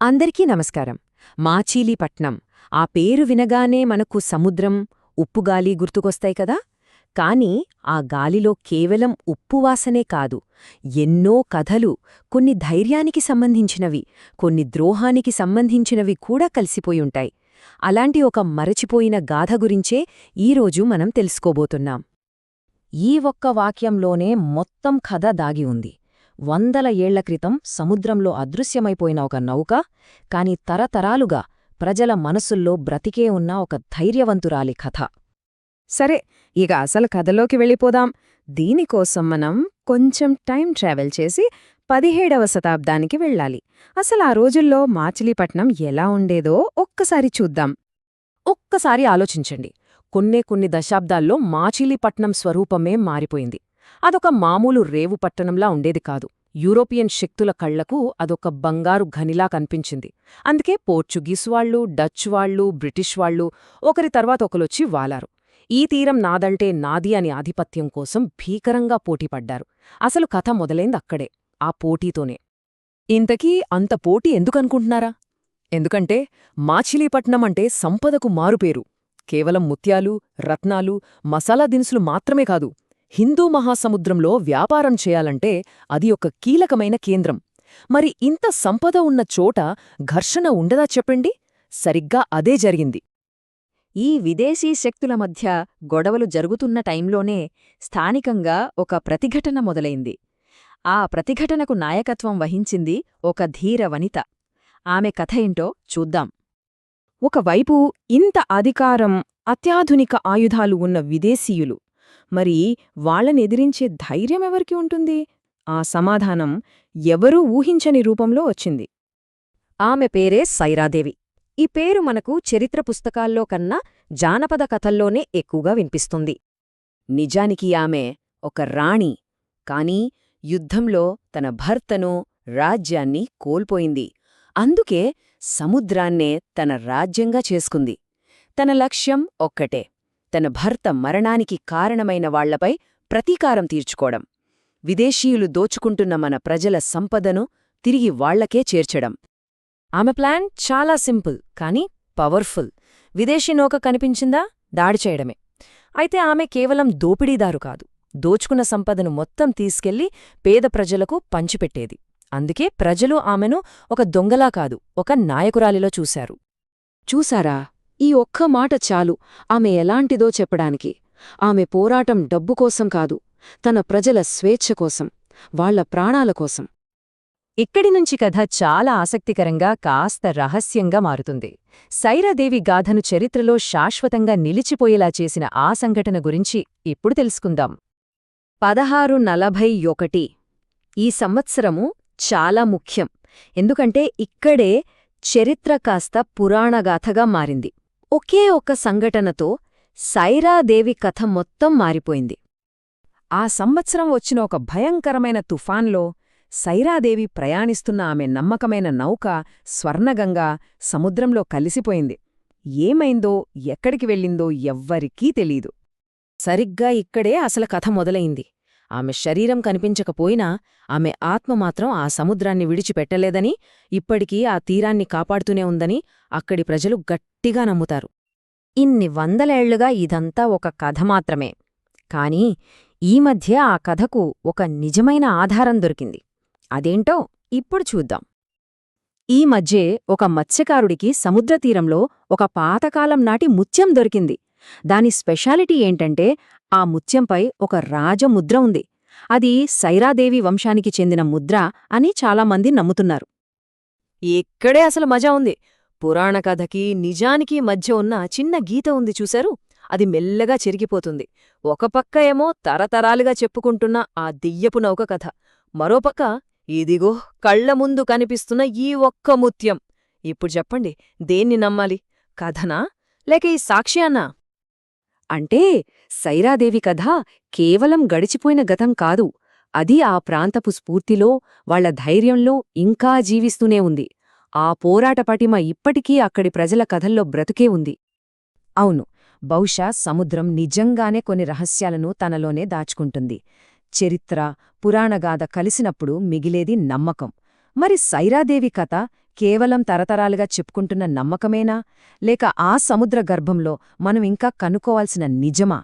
అందరికీ నమస్కారం. మాచీలీపట్నం. ఆ పేరు వినగానే మనకు సముద్రం ఉప్పుగాలి గుర్తుకొస్తాయి కదా? కాని ఆ గాలిలో కేవలం ఉప్పువాసనే కాదు ఎన్నో కథలు కొన్ని ధైర్యానికి సంబంధించినవి కొన్ని ద్రోహానికి సంబంధించినవి కూడా కలిసిపోయుంటాయి అలాంటి ఒక మరచిపోయిన గాథ గురించే ఈరోజు మనం తెలుసుకోబోతున్నాం. ఈ ఒక్క వాక్యంలోనే మొత్తం కథ దాగి ఉంది. వందల ఏళ్ళ క్రితం సముద్రంలో అదృశ్యమైపోయిన ఒక నౌక కాని తరతరాలుగా ప్రజల మనసుల్లో బ్రతికే ఉన్న ఒక ధైర్యవంతురాలి కథ. సరే ఇక అసలు కథలోకి వెళ్ళిపోదాం. దీనికోసం మనం కొంచెం టైం ట్రావెల్ చేసి పదిహేడవ శతాబ్దానికి వెళ్ళాలి. అసలు ఆ రోజుల్లో మాచిలీపట్నం ఎలా ఉండేదో ఒక్కసారి చూద్దాం. ఒక్కసారి ఆలోచించండి. కొన్నే కొన్ని దశాబ్దాల్లో మాచిలీపట్నం స్వరూపమే మారిపోయింది. అదొక మామూలు రేవు పట్టణంలా ఉండేది కాదు. యూరోపియన్ శక్తుల కళ్ళకు అదొక బంగారు ఘనిలా కనిపించింది. అందుకే పోర్చుగీస్ వాళ్ళు డచ్ వాళ్ళు బ్రిటిష్ వాళ్ళు ఒకరి తర్వాత ఒకరొచ్చి వాలారు. ఈ తీరం నాదంటే నాది అని ఆధిపత్యం కోసం భీకరంగా పోటీపడ్డారు అసలు కథ మొదలైందక్కడే ఆ పోటీతోనే. ఇంతకీ అంత పోటీ ఎందుకనుకుంటున్నారా? ఎందుకంటే మాచిలీపట్నం అంటే సంపదకు మారుపేరు. కేవలం ముత్యాలు రత్నాలు మసాలా దినుసులు మాత్రమే కాదు హిందూ మహాసముద్రంలో వ్యాపారం చేయాలంటే అది ఒక కీలకమైన కేంద్రం. మరి ఇంత సంపద ఉన్న చోట ఘర్షణ ఉండదా చెప్పండి? సరిగ్గా అదే జరిగింది. ఈ విదేశీ శక్తుల మధ్య గొడవలు జరుగుతున్న టైంలోనే స్థానికంగా ఒక ప్రతిఘటన మొదలైంది. ఆ ప్రతిఘటనకు నాయకత్వం వహించింది ఒక ధీర వనిత. ఆమె కథ ఏంటో చూద్దాం. ఒకవైపు ఇంత అధికారం అత్యాధునిక ఆయుధాలు ఉన్న విదేశీయులు మరి వాళ్ళనెదిరించే ధైర్యమెవరికి ఉంటుంది? ఆ సమాధానం ఎవరూ ఊహించని రూపంలో వచ్చింది. ఆమె పేరే సైరాదేవి. ఈ పేరు మనకు చరిత్ర పుస్తకాల్లో కన్నా జానపద కథల్లోనే ఎక్కువగా వినిపిస్తుంది. నిజానికి ఆమె ఒక రాణి కాని యుద్ధంలో తన భర్తను రాజ్యాన్ని కోల్పోయింది. అందుకే సముద్రాన్నే తన రాజ్యంగా చేసుకుంది. తన లక్ష్యం ఒక్కటే తన భర్త మరణానికి కారణమైన వాళ్ళపై ప్రతీకారం తీర్చుకోవడం విదేశీయులు దోచుకుంటున్న మన ప్రజల సంపదను తిరిగి వాళ్ళకే చేర్చడం. ఆమె ప్లాన్ చాలా సింపుల్ కాని పవర్ఫుల్. విదేశీ నౌక కనిపించిందా? దాడి చేయడమే. అయితే ఆమె కేవలం దోపిడీదారు కాదు. దోచుకున్న సంపదను మొత్తం తీసుకెళ్ళి పేద ప్రజలకు పంచిపెట్టేది. అందుకే ప్రజలు ఆమెను ఒక దొంగలా కాదు ఒక నాయకురాలిలో చూశారు. చూసారా ఈ ఒక్క మాట చాలు. ఆమె ఎలాంటిదో చెప్పడానికి. ఆమె పోరాటం డబ్బు కోసం కాదు తన ప్రజల స్వేచ్ఛ కోసం వాళ్ళ ప్రాణాల కోసం. ఇక్కడి నుంచి కథ చాలా ఆసక్తికరంగా కాస్త రహస్యంగా మారుతుంది. సైరాదేవి గాథను చరిత్రలో శాశ్వతంగా నిలిచిపోయేలా చేసిన ఆ సంఘటన గురించి ఇప్పుడు తెలుసుకుందాం. పదహారు నలభై ఒకటి. ఈ సంవత్సరము చాలా ముఖ్యం. ఎందుకంటే ఇక్కడే చరిత్ర కాస్త పురాణగాథగా మారింది. ఒకే ఒక్క సంఘటనతో సైరాదేవి కథ మొత్తం మారిపోయింది. ఆ సంవత్సరం వచ్చిన ఒక భయంకరమైన తుఫాన్లో సైరాదేవి ప్రయాణిస్తున్న ఆమె నమ్మకమైన నౌక స్వర్ణగంగా సముద్రంలో కలిసిపోయింది. ఏమైందో ఎక్కడికి వెళ్ళిందో ఎవ్వరికీ తెలీదు. సరిగ్గా ఇక్కడే అసలు కథ మొదలైంది. ఆమె శరీరం కనిపించకపోయినా ఆమె ఆత్మ మాత్రం ఆ సముద్రాన్ని విడిచిపెట్టలేదని ఇప్పటికీ ఆ తీరాన్ని కాపాడుతూనే ఉందని అక్కడి ప్రజలు గట్టిగా నమ్ముతారు. ఇన్ని వందలేళ్ళుగా ఇదంతా ఒక కథ మాత్రమే. కాని ఈ మధ్య ఆ కథకు ఒక నిజమైన ఆధారం దొరికింది. అదేంటో ఇప్పుడు చూద్దాం. ఈ మధ్యే ఒక మత్స్యకారుడికి సముద్రతీరంలో ఒక పాతకాలం నాటి ముత్యం దొరికింది. దాని స్పెషాలిటీ ఏంటంటే ఆ ముత్యంపై ఒక రాజముద్ర ఉంది. అది సైరాదేవి వంశానికి చెందిన ముద్ర అని చాలామంది నమ్ముతున్నారు. ఇక్కడే అసలు మజా ఉంది. పురాణ కథకి నిజానికి మధ్య ఉన్న చిన్న గీత ఉంది చూశారు? అది మెల్లగా చెరిగిపోతుంది. ఒకపక్క ఏమో తరతరాలుగా చెప్పుకుంటున్న ఆ దియ్యపు నౌక కథ. మరోపక్క ఇదిగో కళ్ళ ముందు కనిపిస్తున్న ఈ ఒక్క ముత్యం. ఇప్పుడు చెప్పండి దేన్ని నమ్మాలి? కథనా? లేక ఈ సాక్ష్యానా అంటే సైరాదేవి కథ కేవలం గడిచిపోయిన గతం కాదు. అది ఆ ప్రాంతపు స్ఫూర్తిలో వాళ్ళ ధైర్యంలో ఇంకా జీవిస్తూనే ఉంది. ఆ పోరాట పటిమ ఇప్పటికీ అక్కడి ప్రజల కథల్లో బ్రతుకే ఉంది. అవును బహుశా సముద్రం నిజంగానే కొన్ని రహస్యాలను తనలోనే దాచుకుంటుంది. చరిత్ర పురాణగాథ కలిసినప్పుడు మిగిలేది నమ్మకం. మరి సైరాదేవి కథ కేవలం తరతరాలుగా చెప్పుకుంటున్న నమ్మకమేనా? లేక ఆ సముద్ర గర్భంలో మనం ఇంకా కనుక్కోవాల్సిన నిజమా?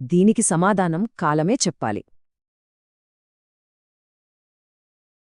దీనికి సమాధానం కాలమే చెప్పాలి.